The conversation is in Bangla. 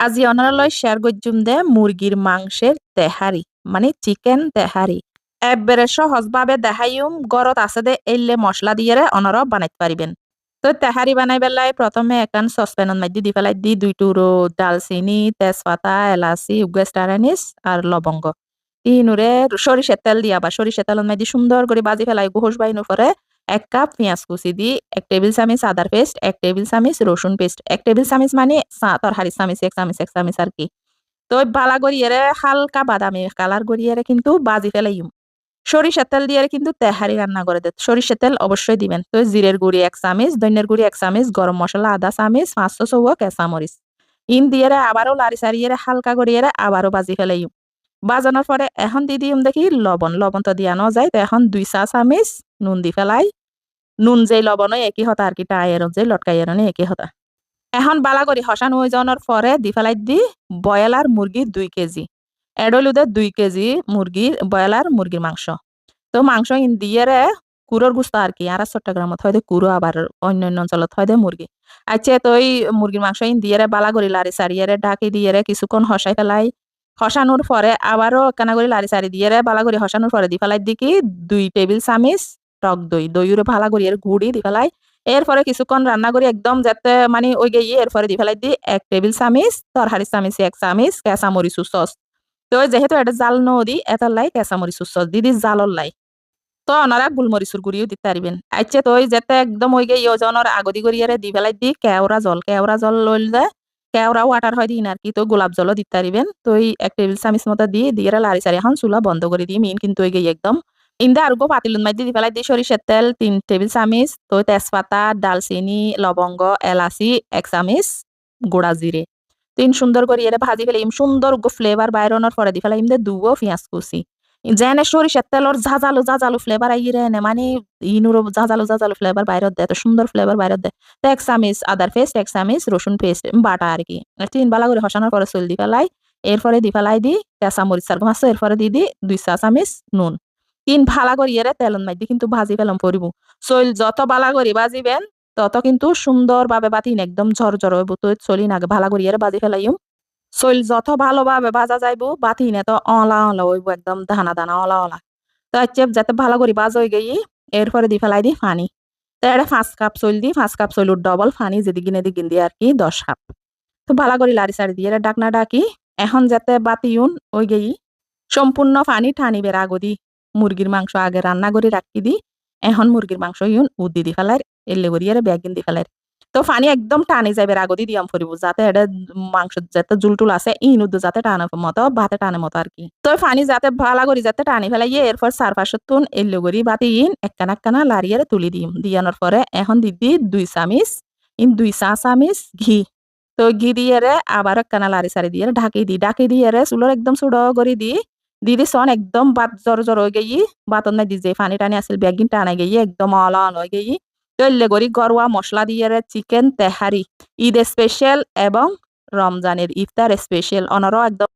আজি অনারালয় শেয়ার গজ্জুম দে মুরগির মাংসের তেহারি মানে চিকেন তেহারি একবারে সহজভাবে দেখাইম গরত আছে দে এলে মশলা দিয়ে অনারা বানাইতে পারিবেন তো তেহারি বানাই বেলায় প্রথমে একান সসপ্যানত মাঝে দি ফেলাই দি দুই টুরো ডালচিনি তেজপাতা, এলাচি উগেস্টারানিস আর লবঙ্গ। তিনুরে সরিষার তেল দিয়া বা সরিষার তেলত মাঝে সুন্দর করে বাজি ফেলাই গোহস বাইনুর পরে এক কাপ পেঁয়াজ কুচি দি, এক টেবিল চামিচ আদার পেস্ট, এক টেবিল চামিচ রসুন পেস্ট, এক টেবিল চামিচ মানে তরহারি চামিচ, এক চামিচ এক চামিচ আর কি। তো বালা গড়িয়ে হালকা বাদামি কালার গড়িয়ে কিন্তু বাজি ফেলাইম সরিষার তেল দিয়ে কিন্তু তেহারি রান্না করে দেয় সরিষার তেল অবশ্যই দিবেন। তো জিরের গুঁড়ি এক চামিচ দৈন্যের গুঁড়ি এক চামিচ গরম মশলা আদা চামিচ, পাঁচশো চৌক কেঁচামরিচ ইন দিয়ে আবারও লারি সারিয়ে হালকা গড়িয়ে আবারও বাজি ফেলাইম বাজানোর পরে এখন দি দিম দেখি লবণ। লবণ তো দিয়া যায় তো এখন দুই চা চামিচ নুন দি ফেলাই নুন যে লবণ একই হতা আর কি টায়ের যে লটকাই একই হতা। এখন বালা করি, হসান যাওয়ার পরে দি ফেলাই দি বয়লার মুরগি দুই কেজি। এডলুদের দুই কেজি মুরগির বয়লার মুরগির মাংস। তো মাংস ইন দিয়ে কুরোর গুস্ত আর কি আর চট্টগ্রামত হয় কুরো আবার অন্য অন্য অঞ্চলত হয় মুরগি আচ্ছা তো ওই মুরগির মাংস ইন দিয়ে বালা করি লারি সারিয়ে ঢাকি দিয়ে কিছুক্ষণ হসাই ফেলাই হসানোর পরে আবারও কানা করে লারি সারি দিয়ে বালা করে হসানোর পরে দি ফেলাই দিকি দুই টেবিল চামিচ টক দই দইরে ভালা করি গুড়ি দি ফেলাই এরপরে কিছুক্ষণ রান্না করি একদম যাতে মানে ওই গিয়ে এরপরে দি ফেলাই দি এক টেবিল চামিচ তরহারি চামিচ, এক চামিচ কেঁচা মরিচু সস তো যেহেতু এটা জাল নদী এটা লাই কেঁচা মরিচুর সস দিদি জালর লাই। তো ওনারা গোলমরিচুর গুড়িও দিতে পারবেন আচ্ছা তো যেতে একদম ওই গিয়ে ওজনের আগদি করিয়ে দি ফেলাই দি কেওড়া জল কেওড়া জল লইলে কেওড়া ওয়াটার হয় দিন আর কি, তো গোলাপ জলও দিতে পারিবেন তো ওই এক টেবিল চামিচ মতো দিয়ে দিয়ে লারি সারি এখন চুলা বন্ধ করে দিয়ে মিন কিন্তু ওই গিয়ে একদম ইন্দা আর পাতিলুন মাই দি ফেলাই দি সরিষার তেল তিন টেবিল চামিচ তো তেজপাতা ডালচিনি লবঙ্গ এলাচি এক চামিচ গোড়া জিরে তিন সুন্দর করে এর ভাজি ফেলে ইম সুন্দর ফ্লেভার বাইরনের পরে দি ফেলাই ইমদে দুও পেঁয়াজ কুচি যেনে সরিষার তেলর ঝাঁঝালো ঝাঁঝালো ফ্লেভার আই রে মানে ইনুর ঝাঁঝালো ঝাঁঝালো ফ্লেভার বাইরত দেয় এত সুন্দর ফ্লেভার বাইরত দেয় তো এক চামিচ আদার পেস্ট এক চামিচ রসুন পেস্ট বাটা আর কি তিন বালা করে হসানোর পরে চল দি ফেলাই এরপরে দি ফেলাই দি কেঁচা মরিচ সার মাছ এরপরে দি দি দুই চা চামিচ নুন তিন ভালা করি এরে তেলন মাইদি কিন্তু ভাজি ফেলাম পরিব। চইল যত বালা করি বাজিবেন তত কিন্তু সুন্দর ভাবে বাতিন একদম ঝরঝর হইব। তো চলি না ভালা করি এরে বাজি ফেলাইম। চইল যত ভালোভাবে ভাজা যাইব, বাতিন এত অলা অলা হইব, একদম দানা দানা অলা অলা। তো আচ্ছা যাতে ভালো করি বাজ হয়ে গেই, এরপরে দি ফেলাই দি পানি তো এটা পাঁচ কাপ চইল দি পাঁচ কাপ চইলুর ডবল পানি যেদিকে এদিকে দিয়ে আর কি দশ কাপ। তো ভালো করি লাড়ি সারি দিয়ে ডাকনা ডাকি, এখন যাতে বাতিউন ওই গেই, সম্পূর্ণ পানি টানিবে আগদি মুরগির মাংস আগে রান্না করে রাখি দি এখন মুরগির মাংস ইউন উদি দি ফেলার এলে করিয়ে ব্যাগিন দি ফেলার তো পানি একদম টানি যাবে আগদি দিয়াম ফুরিব, যাতে এটা মাংস যাতে জুলটুল আছে ইন উদ্দু যাতে টানে মতো, ভাতে টানে মতো আর কি। তো পানি যাতে ভালো করি, যাতে টানি ফেলাই এরপর চার পাঁচশো তুন এলে করি বাতি ইন একখানা একখানা লাড়িয়ে তুলি দিম। দিয়ানোর পরে এখন দিদি দুই চামিচ, ইন দুই চা চামিচ ঘি। তো ঘি দিয়ে আবার একখানা লাড়ি সারি দিয়ে ঢাকি দি, ঢাকি দিয়ে চুলোর একদম চুড়ো করে দি দিদি সন একদম বাত জর জর হয়ে গেই, বাতন নাই দিছে পানি টানি আসিল ব্যাগিন টানা গেই, একদম অলন হয়ে গেই। তৈলে করি গরুয়া মশলা দিয়ে চিকেন তেহারি, ঈদ স্পেশাল এবং রমজানের ইফতার স্পেশাল অনারও একদম